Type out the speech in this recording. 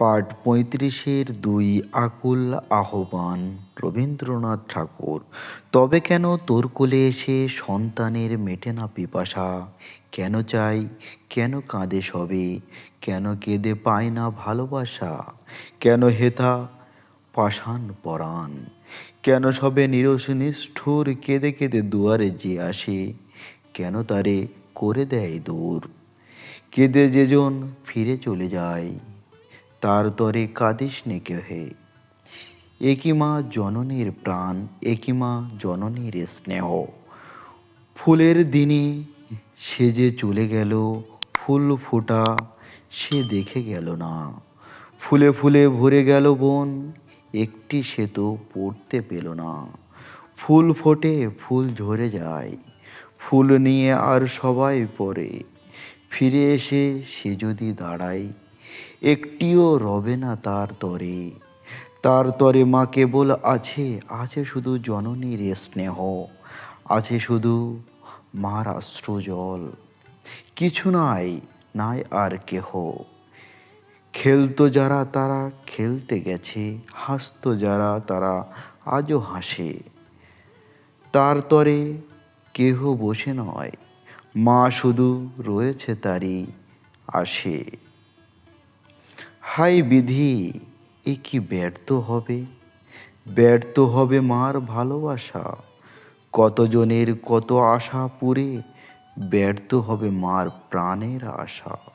পাঠ পঁয়ত্রিশের দুই আকুল আহ্বান, রবীন্দ্রনাথ ঠাকুর। তবে কেন তোর কোলে এসে সন্তানের মেটে না পিপাসা? কেন চাই? কেন কাঁদে সবে? কেন কেঁদে পায় না ভালোবাসা? কেন হেথা পাষাণ পরাণ? কেন সবে নিরস নিষ্ঠুর কেঁদে কেঁদে দুয়ারে যে আসে? কেন তারে করে দেয় দূর? কেঁদে যেজন ফিরে চলে যায়? তার দরে কাঁদিস নে কেহে একই মা জননীর প্রাণ, একই মা জননীর স্নেহ। ফুলের দিনে সে যে চলে গেল, ফুল ফোটা সে দেখে গেল না। ফুলে ফুলে ভরে গেল বন, একটি সে তো পড়তে পেল না। ফুল ফোটে ফুল ঝরে যায়, ফুল নিয়ে আর সবাই পড়ে। ফিরে এসে সে যদি দাঁড়ায় একটিও রবে না তার তরে। তার তরে মা কেবল আছে আছে শুধু জননীর স্নেহ, আছে শুধু মার জল কিছু নাই নাই আর কেহ। খেলতো যারা তারা খেলতে গেছে, হাসতো যারা তারা আজও হাসে। তার তরে কেহ বসে নয়, মা শুধু রয়েছে তারই আসে। হাই বিধি, এ কি ব্যর্থ হবে? ব্যর্থ হবে মার ভালোবাসা। কতজনের কত আশা পুরে, ব্যর্থ হবে মার প্রাণের আশা।